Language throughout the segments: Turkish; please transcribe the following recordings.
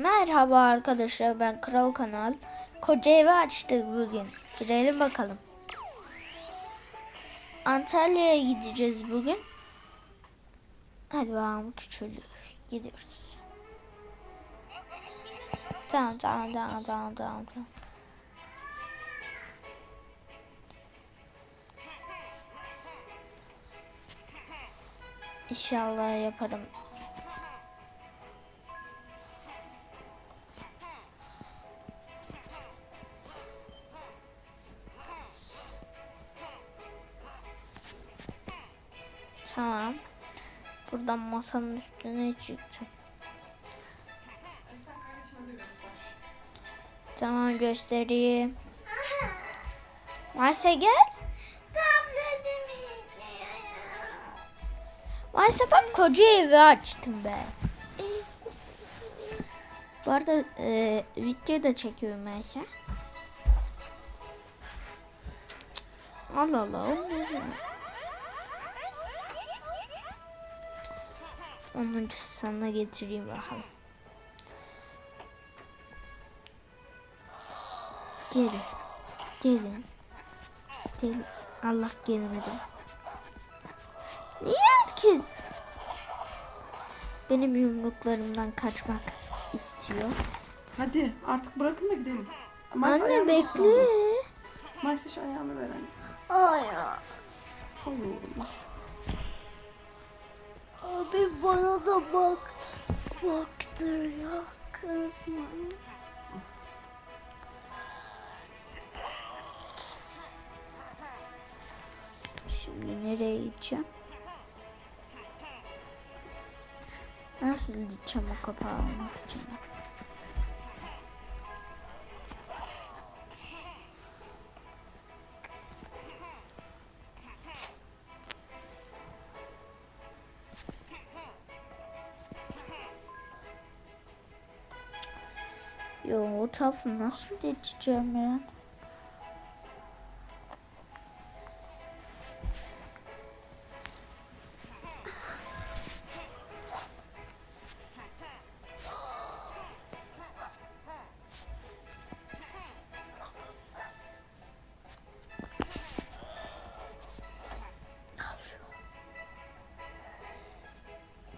Merhaba arkadaşlar ben Kral Kanal. Koca evi açtık bugün. Girelim bakalım. Antalya'ya gideceğiz bugün. Hadi bakalım küçülüyor. Gidiyoruz. Tamam tamam tamam tamam tamam. tamam. İnşallah yaparım. Masanın üstüne çıkacağım. Tamam göstereyim. Varsa gel. Varsa bak koca evi açtım ben. Bu arada e, video da çekiyorum an. Allah Allah. olmuyor ya. 10. sana getireyim bakalım. Gelin. Gelin. Gelin. Allah gelmedi. Niye herkes benim yumruklarımdan kaçmak istiyor? Hadi artık bırakın da gidelim. Anne bekle. Maysa şu ayağını ver anne. Hayır. Çok yoruldum. Abi bana da bak. Baktırıyor. Kızma. Şimdi nereye gideceğim? Nasıl gideceğim o kapağı almak için? Yo o tarafı nasıl geçeceğim ya?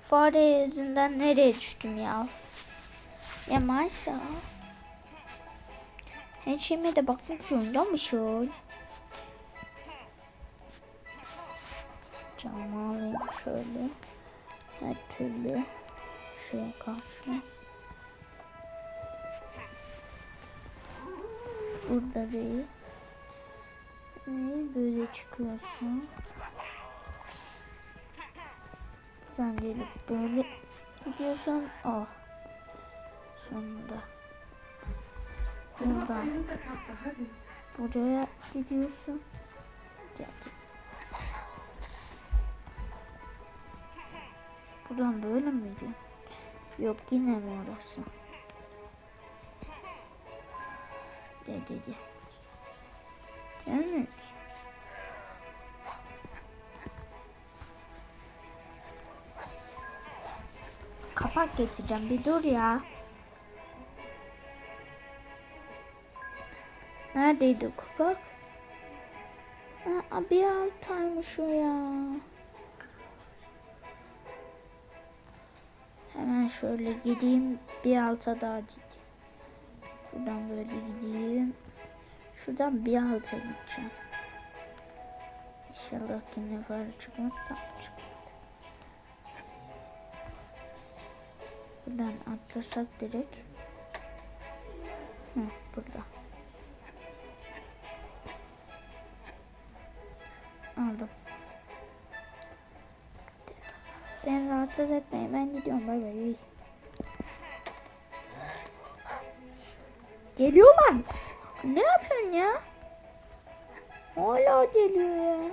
Fare yüzünden nereye düştüm ya? Ya Maysa. Her şeyime de bakmak zorundamışım. Camı alayım şöyle. Her türlü şeye karşı. Burada değil. Ee, Böyle çıkıyorsun. Sen gelip böyle gidiyorsun. Oh. Sonunda. Buradan buraya gidiyorsun. Gel. Buradan böyle miydi? Yok yine mi orası? Gel gel gel. Gelmiyor ki. Kapak getireceğim bir dur ya. Neredeydi o kapak? Ha, bir altaymış o ya. Hemen şöyle gideyim bir alta daha gideyim. Şuradan böyle gideyim. Şuradan bir alta gideceğim. İnşallah yine fare çıkmaz da çıkmaz. Buradan atlasak direkt. Hı, burada. Rahatsız etmeyin. Ben gidiyorum. Bay bay. Geliyorlar. Ne yapıyorsun ya? Hala geliyor ya.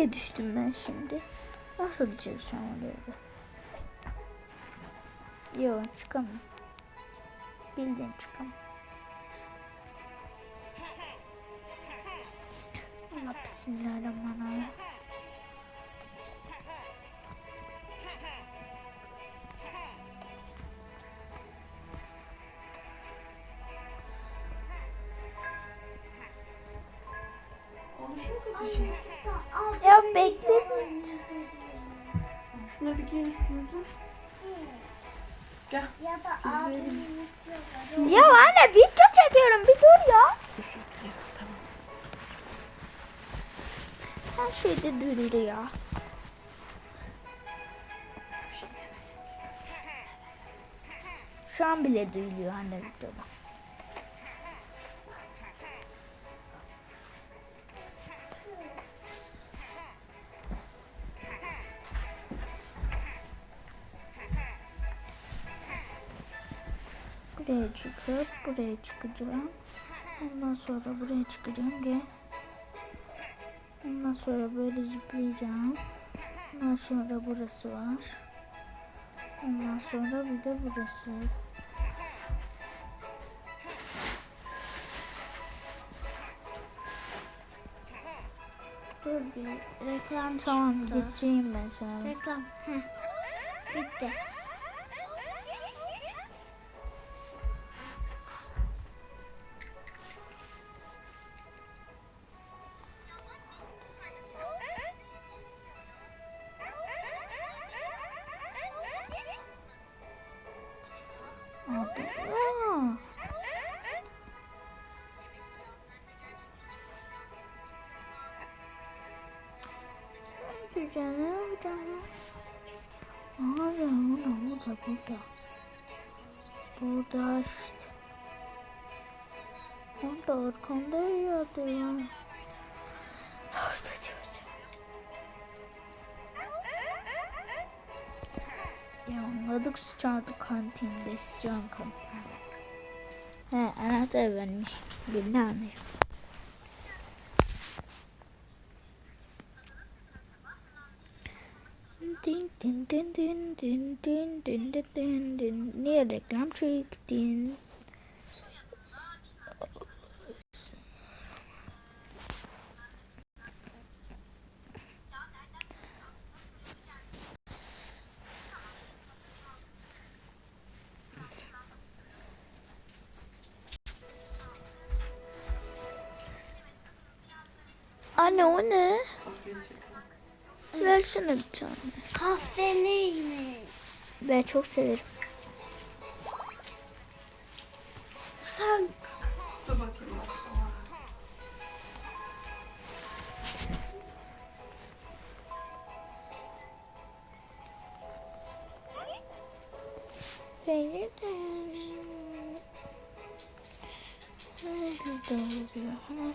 Nereye düştüm ben şimdi? Nasıl çıkacağım oraya? Yok çıkamam. Bildiğin çıkamam. Allah bismillahirrahmanirrahim. Gel. Ya da abimin Ya anne video çekiyorum bir dur ya. Tamam. Her şeyde duyuldu ya. Şu an bile duyuluyor anne videoda. Buraya çıkıp buraya çıkacağım. Ondan sonra buraya çıkacağım diye. Ondan sonra böyle zıplayacağım. Ondan sonra burası var. Ondan sonra bir de burası. Dur bir reklam Tamam çıktı. geçeyim ben sana. Reklam. Heh. Bitti. Ne yapacağım? Ne yapacağım? Abi burada burada burada. Burada işte. Orada arkamda yatıyor ya. Orada diyorsun. Ya anladık sıçardı kantinde sıçan kantinde. He anahtar vermiş. Bir ne anlayayım. Din din din din din din din din din din Niye reklam çektin? Anne o ne? Versene bir tane. Kahveliymiş. Ben çok severim. Sen Dur bakayım. Beni de Öyle de oluyor. Ama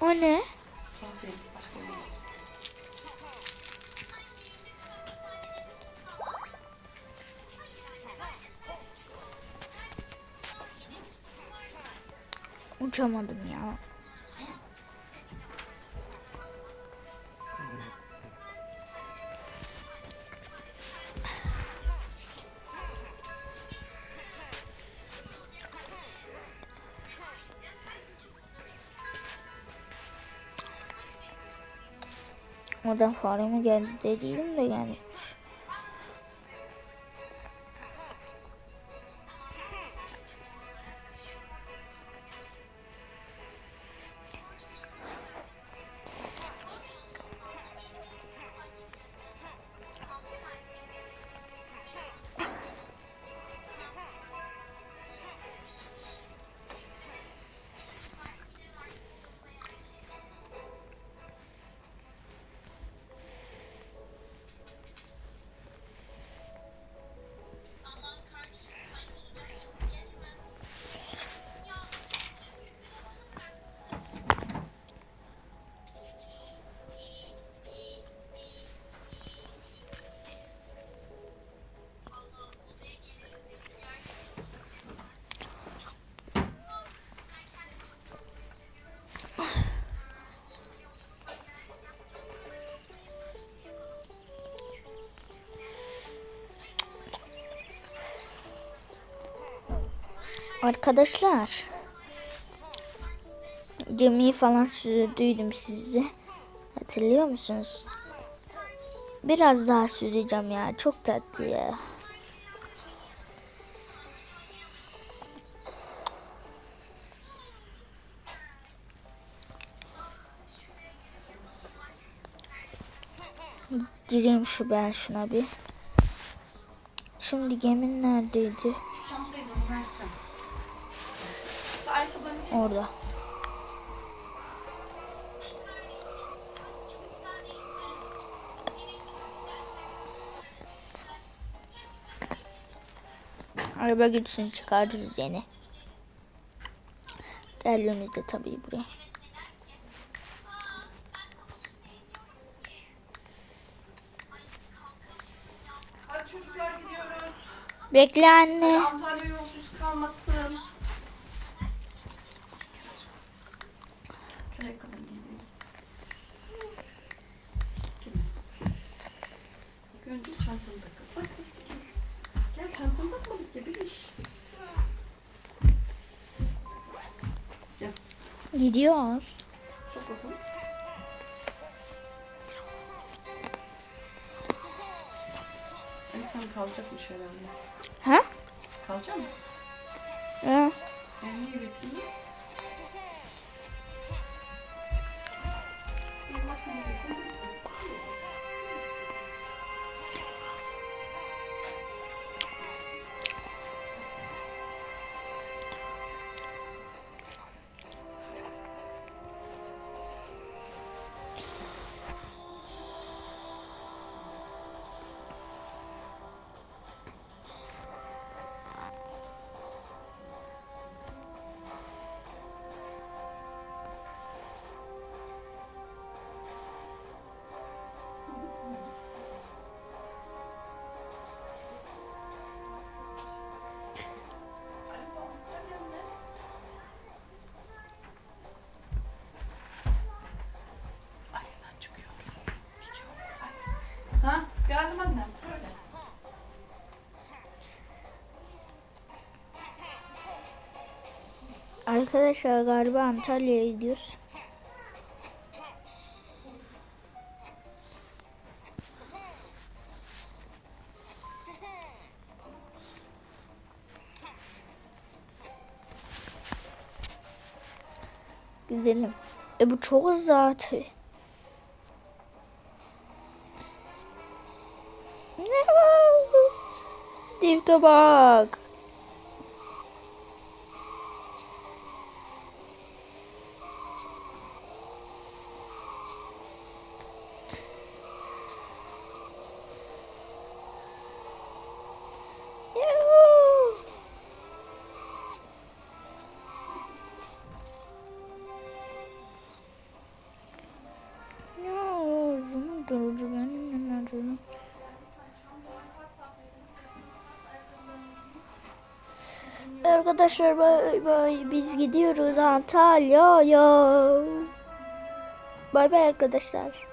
O ne? Uçamadım ya. Durmadan fare mi geldi dedim de yani. Arkadaşlar. Gemiyi falan sürdüydüm sizi. Hatırlıyor musunuz? Biraz daha süreceğim ya. Çok tatlı ya. Gireyim şu ben şuna bir. Şimdi gemin neredeydi? Orada. Araba gitsin çıkartırız yeni. Geldiğimizde tabii buraya. Bekle anne. Antalya yolculuğu kalmasın. Şu ayakkabını giyeyim. İlk önce çantanı takıl. Bak, bak, bak. Gel çantanı takmadık ya bir iş. Gidiyoruz. Sok bakalım. Ay sen kalacakmış herhalde. Ha? Kalacak mı? Ha. Ben niye bekleyeyim? Arkadaşlar galiba Antalya'ya gidiyoruz. Gidelim. E bu çok uzak zaten. Difte bak. Arkadaşlar bay bay biz gidiyoruz Antalya'ya. Bay bay arkadaşlar.